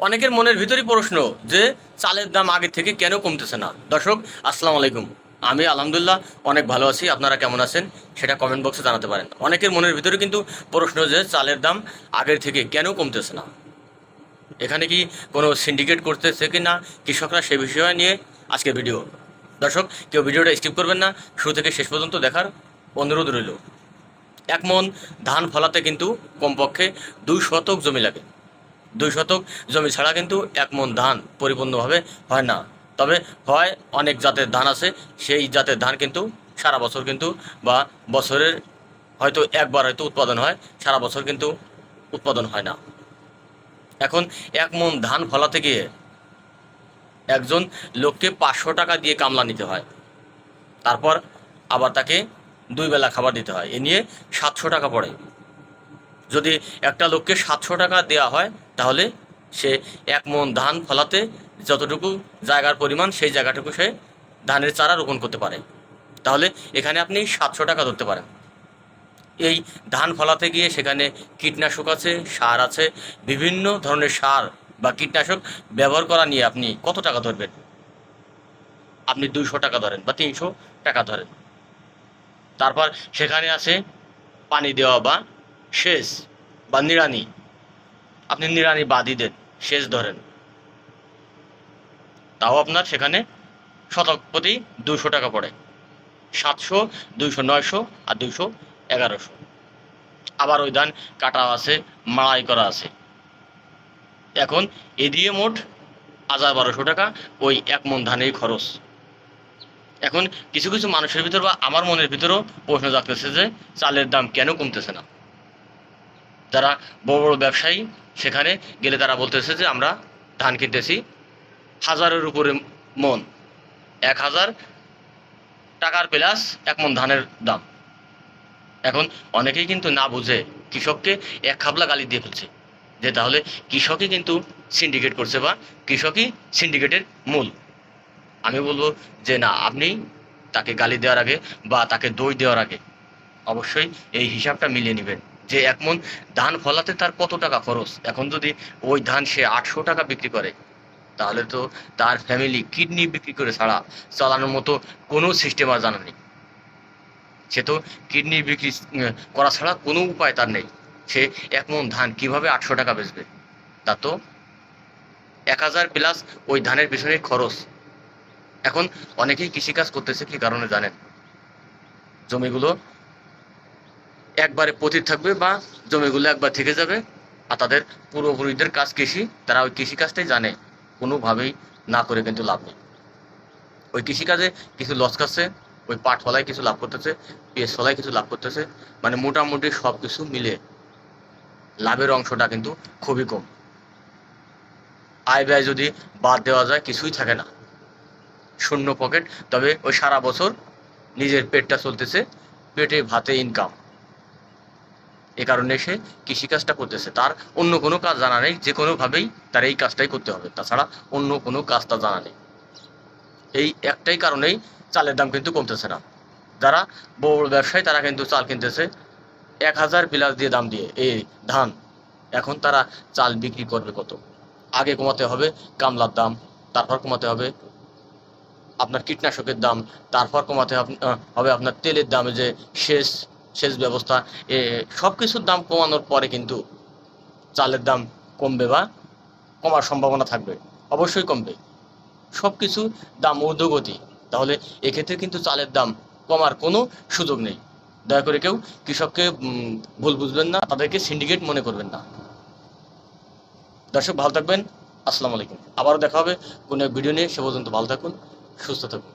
অনেকের মনের ভিতরই প্রশ্ন যে চালের দাম আগের থেকে কেন কমতেছে না? দর্শক, আসসালামু আলাইকুম। আমি আলহামদুলিল্লাহ অনেক ভালো আছি। আপনারা কেমন আছেন? সেটা কমেন্ট বক্সে জানাতে পারেন। অনেকের মনের ভিতরে কিন্তু প্রশ্ন যে চালের দাম আগের থেকে কেন কমতেছে না? এখানে কি কোনো সিন্ডিকেট করতেছে কি না কৃষকরা সে বিষয় নিয়ে আজকে ভিডিও দর্শক, কেউ ভিডিওটা স্কিপ করবেন না। শুরু থেকে শেষ পর্যন্ত দেখার অনুরোধ রইল। এক মন ধান ফলাতে কিন্তু কমপক্ষে দুই শতক জমি লাগে। দুই শতক জমি ছাড়া কিন্তু এক মন ধান পরিপূর্ণভাবে হয় না। তবে হয় অনেক জাতের ধান আছে, সেই জাতের ধান কিন্তু সারা বছর কিন্তু বা বছরের হয়তো একবার হয়তো উৎপাদন হয়, সারা বছর কিন্তু উৎপাদন হয় না। এখন এক মন ধান ফলাতে গিয়ে একজন লোককে পাঁচশো টাকা দিয়ে কামলা নিতে হয়। তারপর আবার তাকে দুই বেলা খাবার দিতে হয়। এ নিয়ে সাতশো টাকা পড়ে। যদি একটা লোককে সাতশো টাকা দেওয়া হয় তাহলে সে এক মন ধান ফলাতে যতটুকু জায়গার পরিমাণ, সেই জায়গাটুকু সে ধানের চারা রোপণ করতে পারে। তাহলে এখানে আপনি সাতশো টাকা ধরতে পারেন। এই ধান ফলাতে গিয়ে সেখানে কীটনাশক আছে, সার আছে, বিভিন্ন ধরনের সার বা কীটনাশক ব্যবহার করা নিয়ে আপনি কত টাকা ধরবেন? আপনি দুইশো টাকা ধরেন বা তিনশো টাকা ধরেন। তারপর সেখানে আছে পানি দেওয়া বা সেচ বা নিড়ানি। আপনি নিড়ানি বাদই দেন সেচ ধরেন। তাও আপনার সেখানে শতক প্রতি দুশো টাকা পড়ে। সাতশো, দুইশো, নয়শো আর দুইশো এগারোশো। আবার ওই ধান কাটা আছে, মাড়াই করা আছে। এখন এ দিয়ে মোট হাজার বারোশো টাকা ওই এক মন ধানেই খরচ। এখন কিছু কিছু মানুষের ভিতর বা আমার মনের ভিতরেও প্রশ্ন জাগতেছে যে চালের দাম কেন কমতেছে না? যারা বড় বড় ব্যবসায়ী, সেখানে গেলে তারা বলতেছে যে আমরা ধান কিনতেছি। হাজারের উপরে মন, এক হাজার টাকার প্লাস এক মন ধানের দাম। এখন অনেকেই কিন্তু না বুঝে কৃষককে এক খাবলা গালি দিয়ে ফেলছে, যে তাহলে কৃষকই কিন্তু সিন্ডিকেট করছে বা কৃষকই সিন্ডিকেটের মূল। আমি বলব যে না, আপনি তাকে গালি দেওয়ার আগে বা তাকে দই দেওয়ার আগে অবশ্যই এই হিসাবটা মিলিয়ে নেবেন। যে এক মন ধান ফলাতে তার কত টাকা খরচ? এখন যদি ওই ধান সে আটশো টাকা বিক্রি করে, তাহলে তো তার ফ্যামিলি কিডনি বিক্রি করে ছাড়া চালানোর মতো কোনো সিস্টেম আর জানা নেই। সে তো কিডনি বিক্রি করা ছাড়া কোনো উপায় তার নেই। সে এক মন ধান কীভাবে আটশো টাকা বেচবে? তা তো এক হাজার প্লাস ওই ধানের পিছনে খরচ। এখন অনেকেই কৃষিকাজ করতেছে কি কারণে জানেন? জমিগুলো একবারে পতিত থাকবে বা জমিগুলো একবার থেকে যাবে আর তাদের পূর্বপুরুষদের কাজ কৃষি, তারা ওই কৃষিকাজটাই জানে। কোনোভাবেই না করে কিন্তু লাভ নেই। ওই কৃষিকাজে কিছু লস খাচ্ছে, ওই পাট ফলায় কিছু লাভ করতেছে, পেঁয়াজ ফলায় কিছু লাভ করতেছে মানে মোটামুটি সব কিছু মিলে লাভের অংশটা কিন্তু খুবই কম। আয় ব্যয় যদি বাদ দেওয়া যায়, কিছুই থাকে না। শূন্য পকেট, তবে ওই সারা বছর নিজের পেটটা চলতেছে, পেটে ভাতে ইনকাম এ কারণে সে কৃষিকাজটা করতেছে। তার অন্য কোনো কাজ জানা নেই, যে কোনোভাবেই তার এই কাজটাই করতে হবে। তাছাড়া অন্য কোনো কাজ তার জানা নেই। এই একটাই কারণেই চালের দাম কিন্তু কমতেছে না। যারা বড় ব্যবসায়ী, তারা কিন্তু চাল কিনতেছে এক হাজার প্লাস দিয়ে দাম দিয়ে। এই ধান, এখন তারা চাল বিক্রি করবে কত? আগে কমাতে হবে কামলার দাম, তারপর কমাতে হবে আপনার কীটনাশকের দাম, তারপর কমাতে হবে আপনার তেলের দাম, যে সেচ সেচ ব্যবস্থা সব কিছুর দাম কমানোর পরে কিন্তু চালের দাম কমবে বা কমার সম্ভাবনা থাকবে, অবশ্যই কমবে। সব কিছু দাম ঊর্ধ্বগতি, তাহলে এক্ষেত্রে কিন্তু চালের দাম কমার কোনো সুযোগ নেই। দয়া করে কেউ কৃষককে ভুল বুঝবেন না, তাদেরকে সিন্ডিকেট মনে করবেন না। দর্শক, ভালো থাকবেন, আসসালামু আলাইকুম। আবারও দেখা হবে কোনো ভিডিও নিয়ে, সে পর্যন্ত ভালো থাকুন, সুস্থ থাকুন।